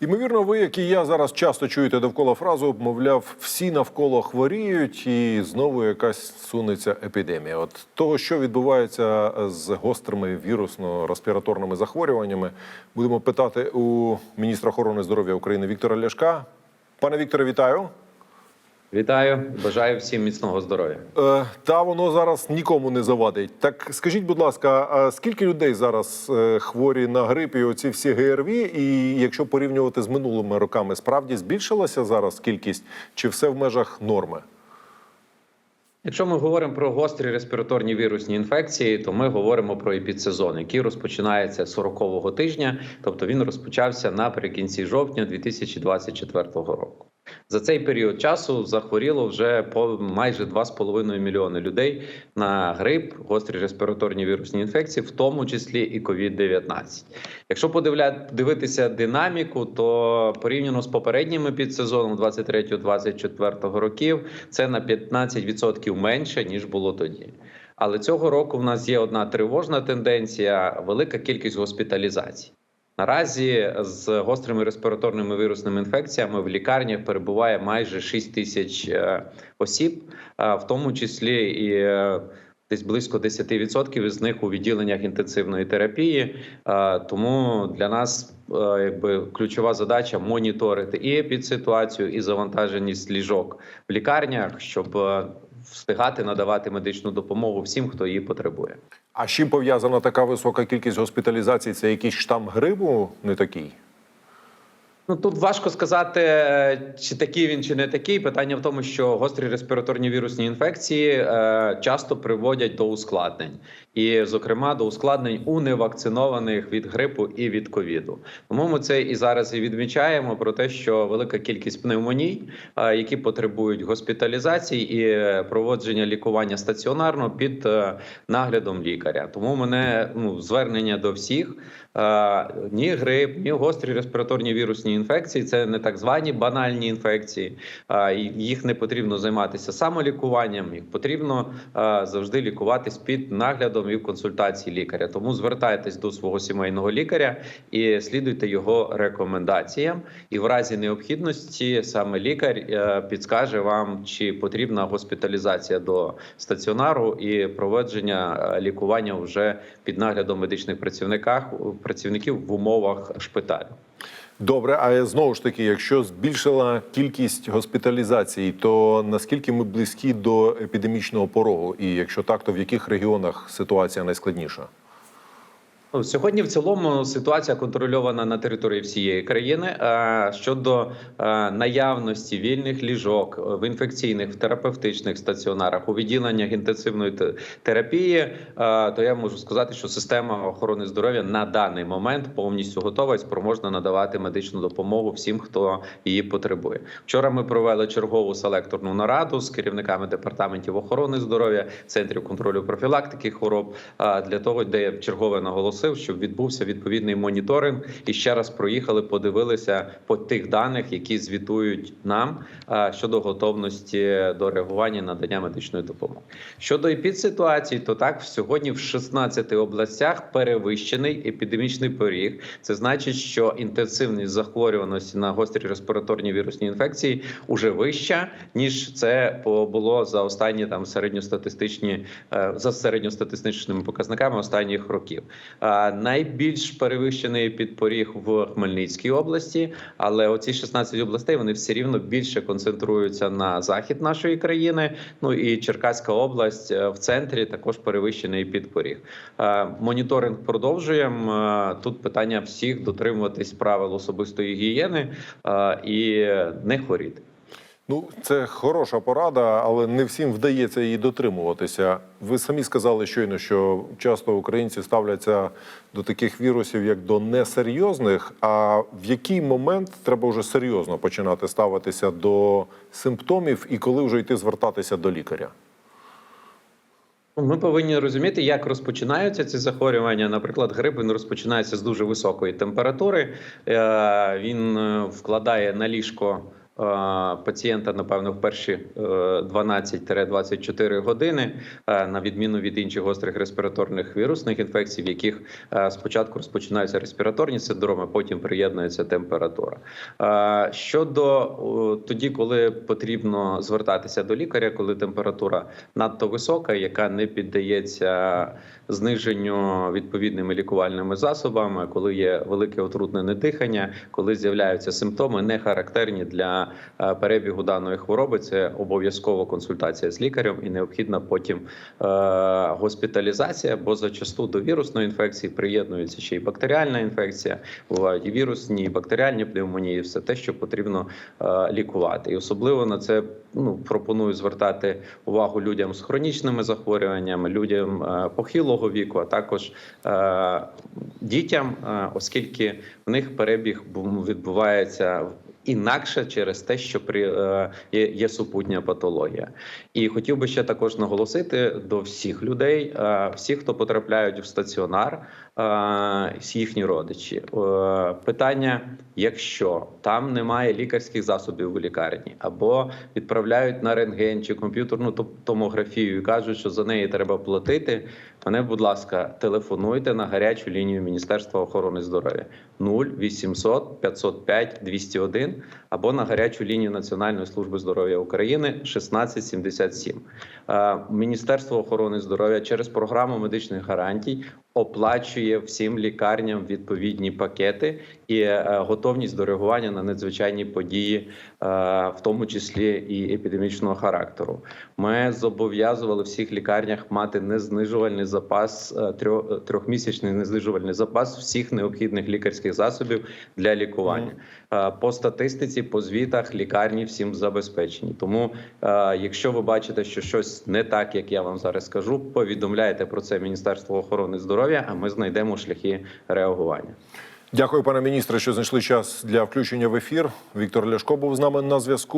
Ймовірно, ви, як і я, зараз часто чуєте довкола фразу, мовляв, всі навколо хворіють, і знову якась сунеться епідемія. От того, що відбувається з гострими вірусно-респіраторними захворюваннями, будемо питати у міністра охорони здоров'я України Віктора Ляшка. Пане Вікторе, вітаю. Вітаю, бажаю всім міцного здоров'я. Е, та воно зараз нікому не завадить. Так скажіть, будь ласка, а скільки людей зараз е, хворі на грип і оці всі ГРВІ? І якщо порівнювати з минулими роками, справді збільшилася зараз кількість, чи все в межах норми? Якщо ми говоримо про гострі респіраторні вірусні інфекції, то ми говоримо про епідсезон, який розпочинається 40-го тижня, тобто він розпочався наприкінці жовтня 2024 року. За цей період часу захворіло вже по майже 2,5 мільйони людей на грип, гострі респіраторні вірусні інфекції, в тому числі і COVID-19. Якщо подивля... дивитися динаміку, то порівняно з попереднім підсезоном 23-24 років, це на 15% менше ніж було тоді. Але цього року в нас є одна тривожна тенденція: велика кількість госпіталізацій. Наразі з гострими респіраторними вірусними інфекціями в лікарнях перебуває майже 6 тисяч е, осіб, е, в тому числі і е, десь близько 10% із них у відділеннях інтенсивної терапії. Тому для нас якби ключова задача моніторити і епідситуацію, і завантаженість ліжок в лікарнях, щоб встигати надавати медичну допомогу всім, хто її потребує. А з чим пов'язана така висока кількість госпіталізацій? Це якийсь штам грибу не такий? Ну тут важко сказати, чи такий він, чи не такий. Питання в тому, що гострі респіраторні вірусні інфекції е, часто приводять до ускладнень, і, зокрема, до ускладнень у невакцинованих від грипу і від ковіду. Тому ми це і зараз і відмічаємо про те, що велика кількість пневмоній, е, які потребують госпіталізації і проводження лікування стаціонарно під е, наглядом лікаря. Тому мене ну звернення до всіх. Е, ні грип, ні гострі респіраторні вірусні інфекції це не так звані банальні інфекції. Їх не потрібно займатися самолікуванням, їх потрібно завжди лікуватись під наглядом і в консультації лікаря. Тому звертайтесь до свого сімейного лікаря і слідуйте його рекомендаціям. І в разі необхідності саме лікар е, підскаже вам, чи потрібна госпіталізація до стаціонару і проведення е, лікування вже під наглядом медичних працівників працівників в умовах шпиталю. Добре, а знову ж таки, якщо збільшила кількість госпіталізацій, то наскільки ми близькі до епідемічного порогу? І якщо так, то в яких регіонах ситуація найскладніша? Ну, Сьогодні в цілому ситуація контрольована на території всієї країни. Е, Щодо е, наявності вільних ліжок е, в інфекційних в терапевтичних стаціонарах у відділеннях інтенсивної терапії, то я можу сказати, що система охорони здоров'я на даний момент повністю готова і спроможна надавати медичну допомогу всім, хто її потребує. Вчора ми провели чергову селекторну нараду з керівниками департаментів охорони здоров'я, центрів контролю профілактики хвороб для того, де чергове наголосив, щоб відбувся відповідний моніторинг і ще раз проїхали, подивилися по тих даних, які звітують нам щодо готовності до реагування надання медичної допомоги. Щодо епідситуації, то так сьогодні в 16 областях перевищений епідемічний поріг. Це значить, що інтенсивність захворюваності на гострі респіраторні вірусні інфекції уже вища ніж це було за останні там середньостатистичні е, за середньостатистичними показниками останніх років. Найбільш перевищений підпоріг в Хмельницькій області, але оці 16 областей вони все рівно більше концентруються на захід нашої країни. Ну і Черкаська область е, в центрі також перевищений підпоріг. Моніторинг продовжуємо. Тут питання всіх дотримуватись правил особистої гігієни і не хворіти. Ну, це хороша порада, але не всім вдається її дотримуватися. Ви самі сказали щойно, що часто українці ставляться до таких вірусів як до несерйозних. А в який момент треба вже серйозно починати ставитися до симптомів і коли вже йти звертатися до лікаря? Ми повинні розуміти, як розпочинаються ці захворювання. Наприклад, грип він розпочинається з дуже високої температури. Е, Він е, вкладає на ліжко пацієнта, напевно, в перші е, 12-24 години, е, на відміну від інших гострих респіраторних вірусних інфекцій, в яких е, спочатку розпочинаються респіраторні синдроми, потім приєднується температура. Е, Щодо тоді, коли потрібно звертатися до лікаря, коли температура надто висока, яка не піддається зниженню відповідними лікувальними засобами, коли є велике отрутнене дихання, коли з'являються симптоми, не характерні для е, перебігу даної хвороби, це обов'язково консультація з лікарем і необхідна потім е, госпіталізація, бо зачасту до вірусної інфекції приєднується ще й бактеріальна інфекція. Бувають і вірусні, і бактеріальні пневмонії, все те, що потрібно е, лікувати. І особливо на це ну пропоную звертати увагу людям з хронічними захворюваннями, людям похилого віку, а також дітям, оскільки в них перебіг бу- відбувається інакше через те, що при е, є, є супутня патологія. І хотів би ще також наголосити до всіх людей, е, всіх, хто потрапляють в стаціонар, е, їхні родичі. Питання: якщо там немає лікарських засобів у лікарні, або відправляють на рентген чи комп'ютерну томографію і кажуть, що за неї треба платити. Мене, будь ласка, телефонуйте на гарячу лінію Міністерства охорони здоров'я 0800 505 201 або на гарячу лінію Національної служби здоров'я України 1677. Е, Міністерство охорони здоров'я через програму медичних гарантій оплачує всім лікарням відповідні пакети і е, готовність до реагування на надзвичайні події, е, в тому числі і епідемічного характеру. Ми зобов'язували всіх лікарнях мати незнижувальний запас е, трьох- трьохмісячний незнижувальний запас всіх необхідних лікарських засобів для лікування. По статистиці, по звітах лікарні всім забезпечені. Тому, якщо ви бачите, що щось не так, як я вам зараз скажу, повідомляйте про це Міністерство охорони здоров'я, а ми знайдемо шляхи реагування. Дякую, пане міністре, що знайшли час для включення в ефір. Віктор Ляшко був з нами на зв'язку.